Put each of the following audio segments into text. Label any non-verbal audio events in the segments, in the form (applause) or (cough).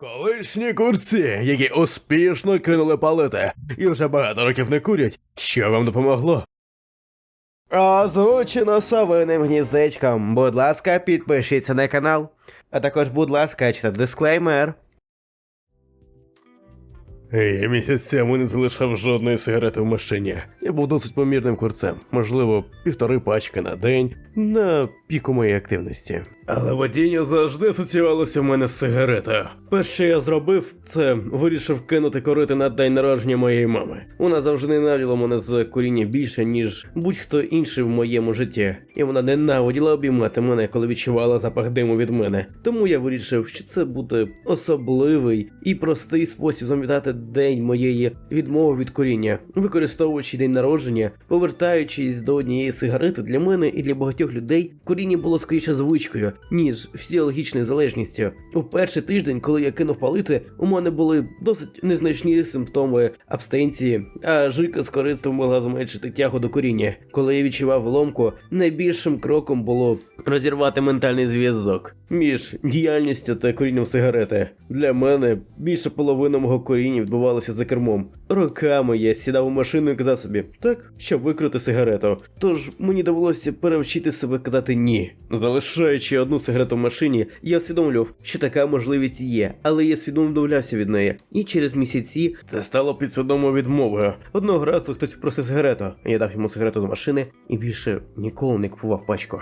Колишні курці, які успішно кинули палити і вже багато років не курять. Що вам допомогло? Озвучено совиним гніздечком. Будь ласка, підпишіться на канал. А також, будь ласка, читайте дисклеймер. Я місяць тому не залишав жодної сигарети в машині. Я був досить помірним курцем, можливо, півтори пачки на день на піку моєї активності. Але водіння завжди асоціювалося в мене з сигаретою. Перше, що я зробив, це вирішив кинути корити на день народження моєї мами. Вона завжди ненавиділа мене з куріння більше, ніж будь-хто інший в моєму житті, і вона ненавиділа обіймати мене, коли відчувала запах диму від мене. Тому я вирішив, що це буде особливий і простий спосіб замітати день моєї відмови від куріння, використовуючи день народження, повертаючись до однієї сигарети для мене і для багатьох людей, куріння було скоріше звичкою, ніж фізіологічною залежністю. У перший тиждень, коли я кинув палити, у мене були досить незначні симптоми абстенції, а жуйка з корицтвом могла зменшити тягу до коріння. Коли я відчував ломку, найбільшим кроком було розірвати ментальний зв'язок між діяльністю та корінням сигарети. Для мене більше половини мого коріння відбувалося за кермом. Роками я сідав у машину і казав собі так, щоб викрити сигарету. Тож мені довелося перевчити себе казати ні. Залишаючи одну сигарету в машині, я усвідомлював, що така можливість є, але я свідомо відмовлявся від неї. І через місяці це стало підсвідомою відмовою. Одного разу хтось просив сигарету, я дав йому сигарету з машини і більше ніколи не купував пачку.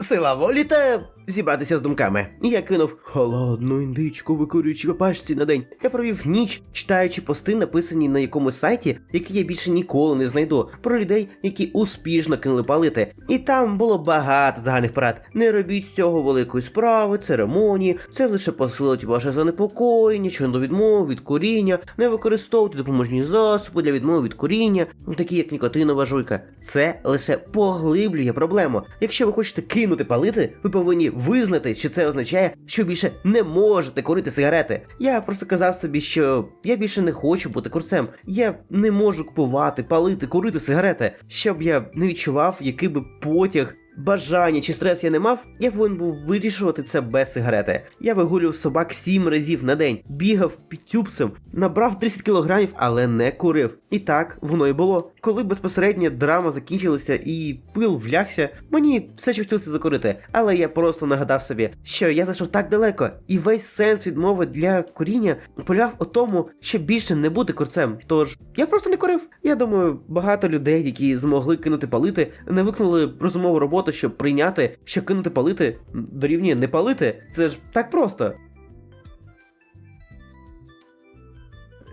Сила волі та зібратися з думками. Я кинув холодну індичку, викурюючи по пачці на день. Я провів ніч, читаючи пости, написані на якомусь сайті, які я більше ніколи не знайду, про людей, які успішно кинули палити. І там було багато загальних порад. Не робіть з цього великої справи, церемонії, це лише посилить ваше занепокоєння, щодо відмови від куріння, не використовуйте допоможні засоби для відмови від куріння, такі як нікотинова жуйка. Це лише поглиблює проблему. Якщо ви хочете кинути палити, ви повинні визнати, що це означає, що більше не можете курити сигарети. Я просто казав собі, що я більше не хочу бути курцем. Я не можу купувати, палити, курити сигарети. Щоб я не відчував, який би потяг. Бажання чи стрес я не мав, я повинен був вирішувати це без сигарети. Я вигулював собак сім разів на день, бігав під тюбцем, набрав 30 кілограмів, але не курив. І так воно і було. Коли безпосередньо драма закінчилася і пил влягся, мені все ще хотілося закурити. Але я просто нагадав собі, що я зайшов так далеко, і весь сенс відмови для куріння полягав у тому, щоб більше не бути курцем. Тож я просто не курив. Я думаю, багато людей, які змогли кинути палити, не виконали розумову роботу, щоб прийняти, що кинути палити дорівнює не палити. Це ж так просто.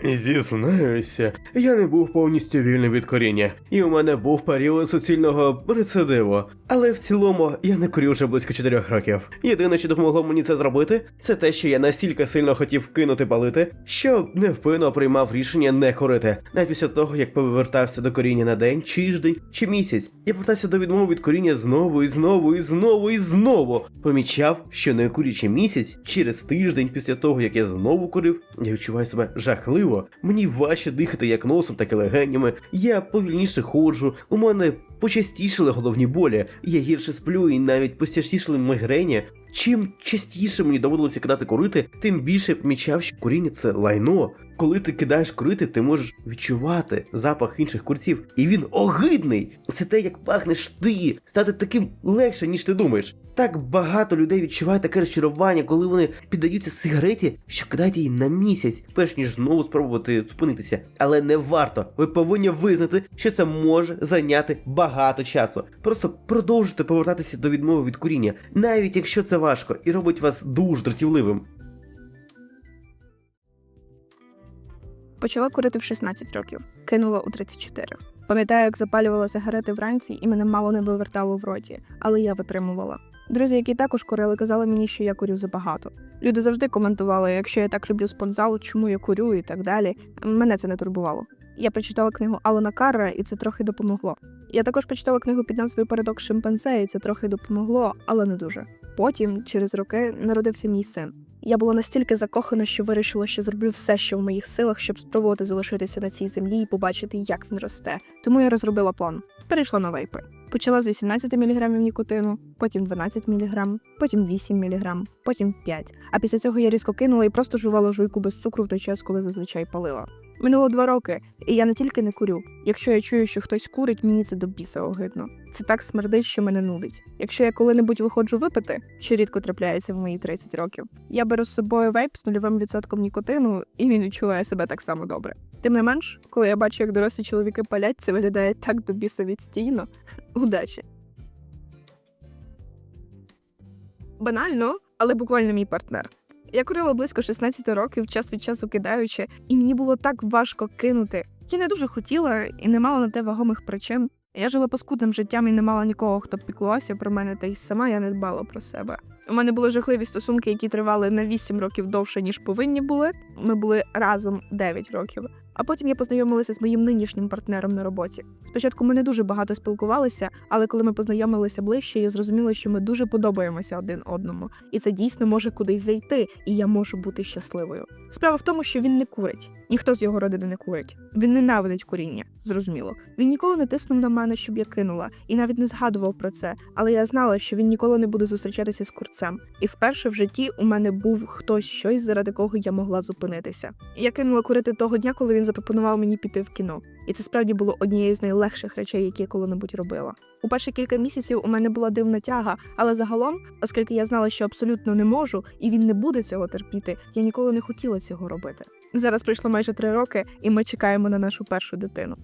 Зізнаюся, я не був повністю вільний від коріння, і у мене був період суцільного рецидиву. Але в цілому я не курю вже близько 4 років. Єдине, що допомогло мені це зробити, це те, що я настільки сильно хотів кинути палити, що невпинно приймав рішення не курити. Навіть після того, як повертався до коріння на день, тиждень чи місяць, я повертався до відмови від коріння знову і знову і знову і знову. Помічав, що не курячи місяць, через тиждень після того, як я знову курив, я відчуваю себе жахливо. Мені важче дихати як носом, так і легенями. Я повільніше ходжу. У мене почастішили головні болі. Я гірше сплю і навіть почастішили мигрені. Чим частіше мені доводилося кидати курити, тим більше помічав, що куріння це лайно. Коли ти кидаєш курити, ти можеш відчувати запах інших курців, і він огидний. Це те, як пахнеш ти, стати таким легше, ніж ти думаєш. Так багато людей відчуває таке розчарування, коли вони піддаються сигареті, що кидають її на місяць, перш ніж знову спробувати зупинитися. Але не варто. Ви повинні визнати, що це може зайняти багато часу. Просто продовжуйте повертатися до відмови від куріння, навіть якщо це важко і робить вас дуже дратівливим. Почала курити в 16 років, кинула у 34. Пам'ятаю, як запалювала сигарети вранці, і мене мало не вивертало в роті, але я витримувала. Друзі, які також курили, казали мені, що я курю забагато. Люди завжди коментували, якщо я так люблю спортзал, чому я курю і так далі. Мене це не турбувало. Я прочитала книгу Алана Карра, і це трохи допомогло. Я також прочитала книгу під назвою Парадокс шимпанзе, і це трохи допомогло, але не дуже. Потім, через роки, народився мій син. Я була настільки закохана, що вирішила, що зроблю все, що в моїх силах, щоб спробувати залишитися на цій землі і побачити, як він росте. Тому я розробила план. Перейшла на вейпи. Почала з 18 мг нікотину, потім 12 мг, потім 8 мг, потім 5. А після цього я різко кинула і просто жувала жуйку без цукру в той час, коли зазвичай палила. Минуло два роки, і я не тільки не курю. Якщо я чую, що хтось курить, мені це до біса огидно. Це так смердить, що мене нудить. Якщо я коли-небудь виходжу випити, що рідко трапляється в мої 30 років, я беру з собою вейп з нульовим відсотком нікотину, і він відчуває себе так само добре. Тим не менш, коли я бачу, як дорослі чоловіки палять, це виглядає так до біса відстійно. (laughs) Удачі. Банально, але буквально мій партнер. Я курила близько 16 років, час від часу кидаючи, і мені було так важко кинути. Я не дуже хотіла і не мала на те вагомих причин. Я жила паскудним життям і не мала нікого, хто б піклувався про мене, та й сама я не дбала про себе. У мене були жахливі стосунки, які тривали на 8 років довше, ніж повинні були. Ми були разом 9 років. А потім я познайомилася з моїм нинішнім партнером на роботі. Спочатку ми не дуже багато спілкувалися, але коли ми познайомилися ближче, я зрозуміла, що ми дуже подобаємося один одному, і це дійсно може кудись зайти, і я можу бути щасливою. Справа в тому, що він не курить. Ніхто з його родини не курить. Він ненавидить куріння, зрозуміло. Він ніколи не тиснув на мене, щоб я кинула, і навіть не згадував про це. Але я знала, що він ніколи не буде зустрічатися з курцем. І вперше в житті у мене був хтось щось, заради кого я могла зупинитися. Я кинула курити того дня, коли він запропонував мені піти в кіно. І це справді було однією з найлегших речей, які я коли-небудь робила. У перші кілька місяців у мене була дивна тяга, але загалом, оскільки я знала, що абсолютно не можу, і він не буде цього терпіти, я ніколи не хотіла цього робити. Зараз пройшло майже три роки, і ми чекаємо на нашу першу дитину.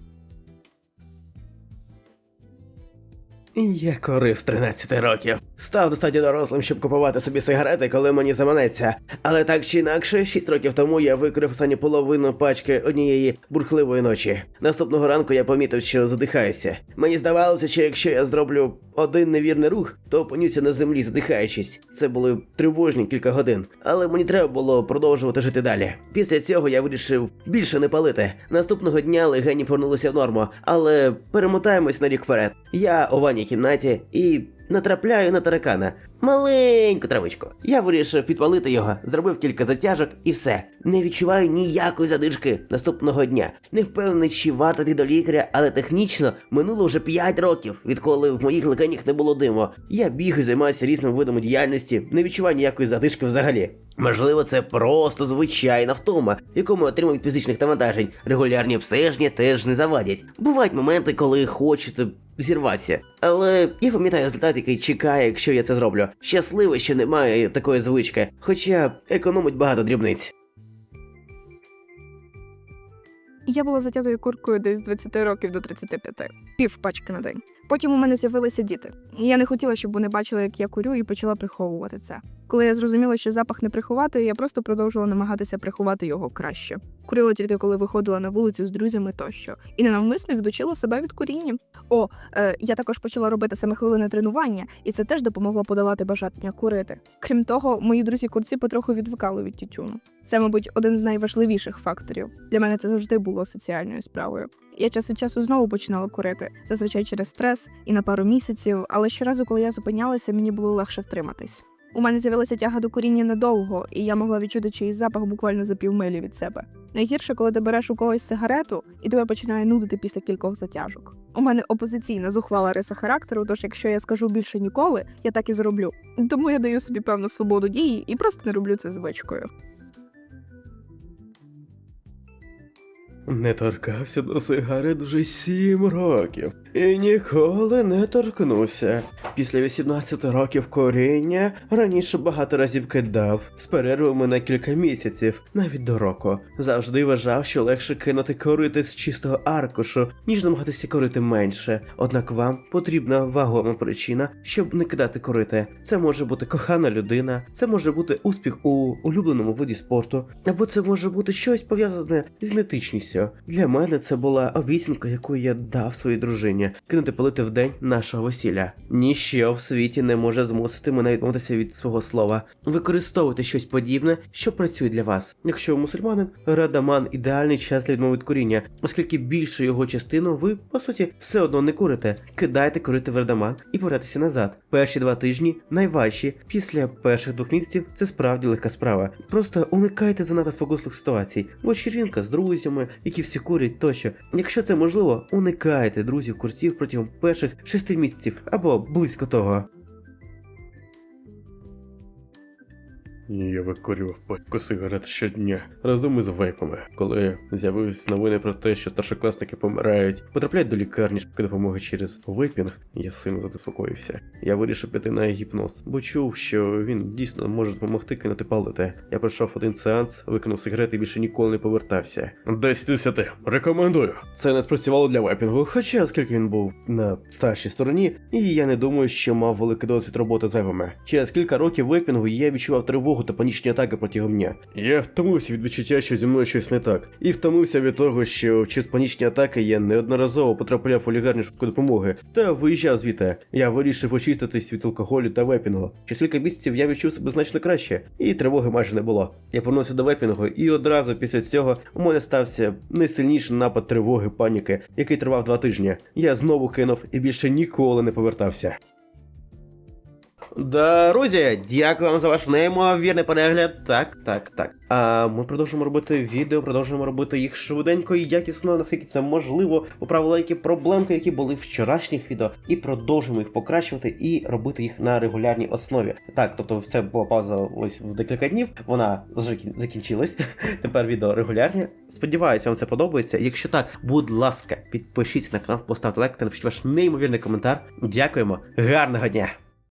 Я корив з 13 років. Став достатньо дорослим, щоб купувати собі сигарети, коли мені заманеться. Але так чи інакше, 6 років тому я викрив останню половину пачки однієї бурхливої ночі. Наступного ранку я помітив, що задихаюся. Мені здавалося, що якщо я зроблю один невірний рух, то опинюся на землі, задихаючись. Це були тривожні кілька годин. Але мені треба було продовжувати жити далі. Після цього я вирішив більше не палити. Наступного дня легені повернулися в норму, але перемотаємось на рік вперед. Я у ванній кімнаті і натрапляю на таракана. Маленьку травичку. Я вирішив підпалити його, зробив кілька затяжок і все. Не відчуваю ніякої задишки наступного дня. Не впевнений, чи варто йти до лікаря, але технічно минуло вже 5 років, відколи в моїх легенях не було диму. Я бігаю, займаюся різними видами діяльності, не відчуваю ніякої задишки взагалі. Можливо, це просто звичайна втома, яку ми отримуємо від фізичних навантажень. Регулярні обстеження теж не завадять. Бувають моменти, коли хочете зірватися. Але я пам'ятаю результат, який чекає, якщо я це зроблю. Щасливий, що немає такої звички, хоча економить багато дрібниць. Я була затятою куркою десь з 20 років до 35, пів пачки на день. Потім у мене з'явилися діти. Я не хотіла, щоб вони бачили, як я курю, і почала приховувати це. Коли я зрозуміла, що запах не приховати, я просто продовжила намагатися приховати його краще. Курила тільки коли виходила на вулицю з друзями тощо, і ненавмисно відучила себе від куріння. О, е, я також почала робити семихвилинне тренування, і це теж допомогло подолати бажання курити. Крім того, мої друзі курці потроху відвикали від тютюну. Це, мабуть, один з найважливіших факторів. Для мене це завжди було соціальною справою. Я час від часу знову починала курити, зазвичай через стрес і на пару місяців, але щоразу, коли я зупинялася, мені було легше стриматись. У мене з'явилася тяга до коріння надовго, і я могла відчути чиїсь запах буквально за півмилі від себе. Найгірше, коли ти береш у когось сигарету, і тебе починає нудити після кількох затяжок. У мене опозиційна зухвала риса характеру, тож якщо я скажу більше ніколи, я так і зроблю. Тому я даю собі певну свободу дії і просто не роблю це звичкою. Не торкався до сигарет вже сім років і ніколи не торкнувся. Після 18 років коріння раніше багато разів кидав з перервами на кілька місяців, навіть до року. Завжди вважав, що легше кинути корити з чистого аркушу, ніж намагатися корити менше. Однак вам потрібна вагома причина, щоб не кидати корити. Це може бути кохана людина, це може бути успіх у улюбленому виді спорту, або це може бути щось пов'язане з генетичністю. Для мене це була обіцянка, яку я дав своїй дружині. кинути палити в день нашого весілля. Ніщо в світі не може змусити мене відмовитися від свого слова. Використовуйте щось подібне, що працює для вас. Якщо ви мусульманин, радаман ідеальний час для відмови від куріння, оскільки більшу його частину ви, по суті, все одно не курите. Кидайте курити в радаман і повертайтеся назад. Перші два тижні найважчі. Після перших двох місяців це справді легка справа. Просто уникайте занадто спокусливих ситуацій. Вечірінка з друзями, які всі курять тощо. Якщо це можливо, уникайте друзів курців протягом перших шести місяців або близько того. Я викурював пачку сигарет щодня разом із вейпами. Коли з'явились новини про те, що старшокласники помирають, потрапляють до лікарні швидкої допомоги через вейпінг, я сильно заспокоївся. Я вирішив піти на гіпноз, бо чув, що він дійсно може допомогти кинути палити. Я пройшов один сеанс, викинув сигарети і більше ніколи не повертався. 10 з 10. Рекомендую. Це не спрацювало для вейпінгу, хоча оскільки він був на старшій стороні, і я не думаю, що мав великий досвід роботи з зайвими. Через кілька років вейпінгу я відчував тривогу та панічні атаки протягом дня. Я втомився від відчуття, що зі мною щось не так, і втомився від того, що через панічні атаки я неодноразово потрапляв у лікарню швидкої допомоги та виїжджав звідти. Я вирішив очиститись від алкоголю та вейпінгу. Через кілька місяців я відчув себе значно краще, і тривоги майже не було. Я повернувся до вейпінгу, і одразу після цього у мене стався найсильніший напад тривоги, паніки, який тривав два тижні. Я знову кинув і більше ніколи не повертався. Друзі, дякую вам за ваш неймовірний перегляд. Так, так, так. А ми продовжуємо робити відео, продовжуємо робити їх швиденько і якісно, наскільки це можливо. Поправили які проблемки, які були в вчорашніх відео, і продовжуємо їх покращувати і робити їх на регулярній основі. Так, тобто, це була пауза ось в декілька днів. Вона вже закінчилась. (laughs) Тепер відео регулярні. Сподіваюся, вам це подобається. Якщо так, будь ласка, підпишіться на канал, поставте лайк та напишіть ваш неймовірний коментар. Дякуємо, гарного дня!